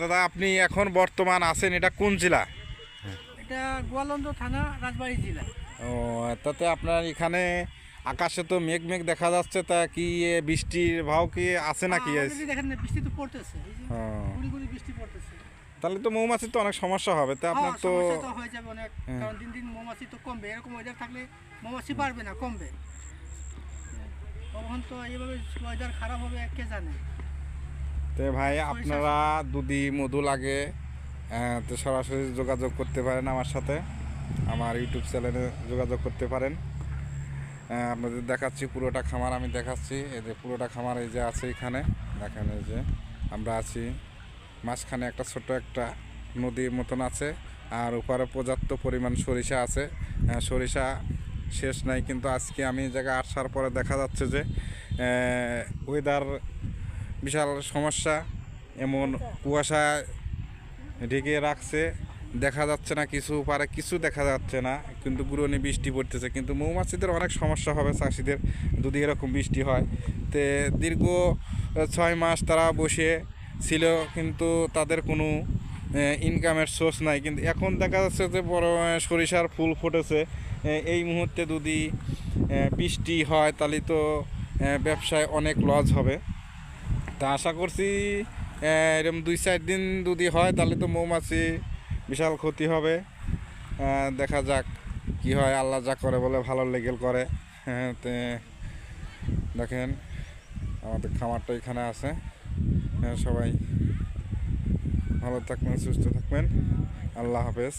দাদা আপনি এখন বর্তমান আছেন এটা কোন জেলা? এটা গোয়ালন্দ থানা রাজবাড়ী জেলা। ও তাতে আপনার এখানে আকাশে তো মেঘ মেঘ দেখা যাচ্ছে তা কি বৃষ্টির ভাও কি আছে নাকি? দেখেন বৃষ্টি তো পড়তেছে। গুড়ি গুড়ি বৃষ্টি পড়তেছে। তাহলে তো মৌমাছির তো অনেক সমস্যা হবে তা আপনার হ্যাঁ, তো হয়ে যাবে অনেক হ্যাঁ। কারণ দিন দিন মৌমাছি তো কমবে। এরকম ওয়েদার থাকলে মৌমাছি বাড়বে না কমবে। তখন তো এইভাবে ওয়েদার খারাপ হবে কে জানে? তে ভাই আপনারা দুধি মধু লাগে তো সরাসরি যোগাযোগ করতে পারেন আমার সাথে। আমার ইউটিউব চ্যানেলে যোগাযোগ করতে পারেন। আপনাদের দেখাচ্ছি পুরোটা খামার আমি দেখাচ্ছি। এই যে পুরোটা খামার এই যে আছে এখানে। দেখেন এই যে আমরা আছি। মাঝখানে একটা ছোট একটা নদীর মতন আছে আর উপরে পর্যাপ্ত পরিমাণ সরিষা আছে। সরিষা শেষ নাই কিন্তু আজকে আমি জায়গায় আসার পরে দেখা যাচ্ছে যে ওয়েদার বিশাল সমস্যা, এমন কুয়াশা ঢেকে রাখছে। দেখা যাচ্ছে না কিছু পারে, কিছু দেখা যাচ্ছে না, কিন্তু গুরুনি বৃষ্টি পড়তেছে। কিন্তু মৌমাছিদের অনেক সমস্যা হবে চাষিদের, যদি এরকম বৃষ্টি হয়। তে দীর্ঘ ছয় মাস তারা বসে ছিল, কিন্তু তাদের কোনো ইনকামের সোর্স নাই। কিন্তু এখন দেখা যাচ্ছে যে বড় সরিষার ফুল ফুটেছে। এই মুহূর্তে যদি বৃষ্টি হয়, তাহলে তো ব্যবসায় অনেক লস হবে। তা আশা করছি এরম দুই চার দিন যদি হয় তাহলে তো মৌমাছি বিশাল ক্ষতি হবে। দেখা যাক কি হয় আল্লাহ যা করে বলে ভালো লেগেল করে। হ্যাঁ তে দেখেন আমাদের খামারটা এখানে আছে। হ্যাঁ, সবাই ভালো থাকবেন সুস্থ থাকবেন। আল্লাহ হাফেজ।